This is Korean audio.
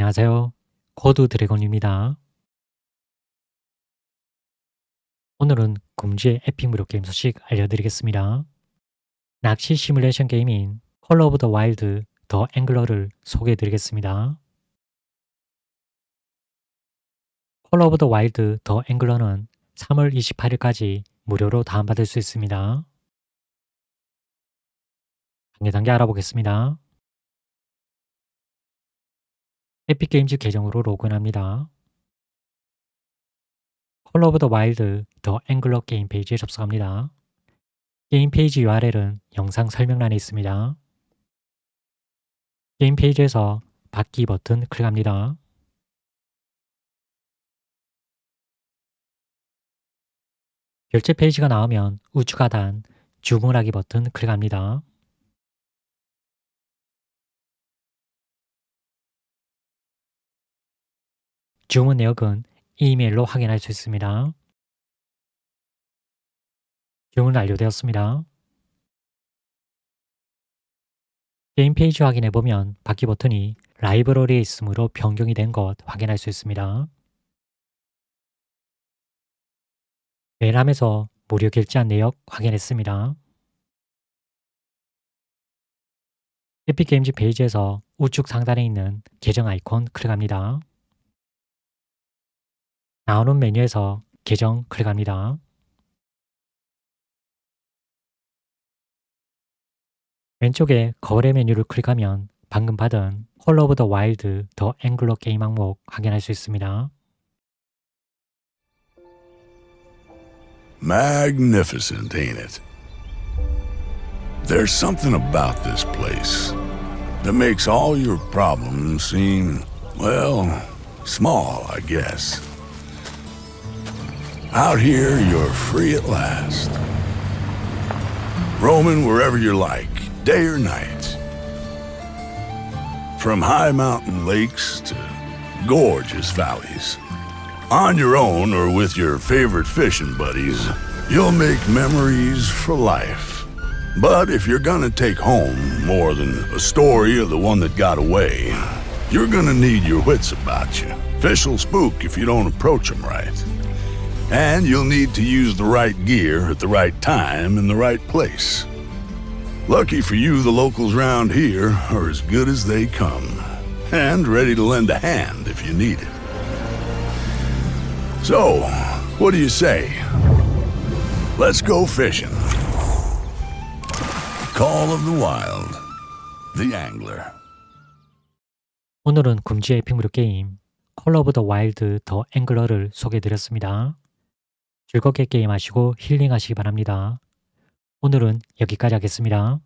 안녕하세요. 코드 드래곤입니다. 오늘은 굶지의 에픽 무료 게임 소식 알려드리겠습니다. 낚시 시뮬레이션 게임인 컬러 오브 더 와일드 더 앵글러를 소개해드리겠습니다. 컬러 오브 더 와일드 더 앵글러는 3월 28일까지 무료로 다운받을 수 있습니다. 단계 단계 알아보겠습니다. 에픽게임즈 계정으로 로그인합니다. 컬러 오브 더 와일드 더 앵글러 게임 페이지에 접속합니다. 게임 페이지 URL은 영상 설명란에 있습니다. 게임 페이지에서 받기 버튼 클릭합니다. 결제 페이지가 나오면 우측 하단 주문하기 버튼 클릭합니다. 주문 내역은 이메일로 확인할 수 있습니다. 주문 완료되었습니다. 게임 페이지 확인해 보면 받기 버튼이 라이브러리에 있으므로 변경이 된 것 확인할 수 있습니다. 메일함에서 무료 결제한 내역 확인했습니다. 에픽게임즈 페이지에서 우측 상단에 있는 계정 아이콘 클릭합니다. 나오는 메뉴에서 계정 클릭합니다. 왼쪽에 거래 메뉴를 클릭하면 방금 받은 콜 오브 더 와일드 더 앵글러 게임 항목 확인할 수 있습니다. Magnificent, ain't it? There's something about this place that makes all your problems seem, well, small, I guess. Out here, you're free at last. Roaming wherever you like, day or night. From high mountain lakes to gorgeous valleys. On your own or with your favorite fishing buddies, you'll make memories for life. But if you're gonna take home more than a story of the one that got away, you're gonna need your wits about you. Fish will spook if you don't approach 'em right. And you'll need to use the right gear at the right time in the right place. Lucky for you, the locals round here are as good as they come, and ready to lend a hand if you need it. So, what do you say? Let's go fishing. Call of the Wild. The Angler. 오늘은 굶지의 에픽 무료 게임 컬러 오브 더 와일드 더 앵글러를 소개해드렸습니다. 즐겁게 게임하시고 힐링하시기 바랍니다. 오늘은 여기까지 하겠습니다.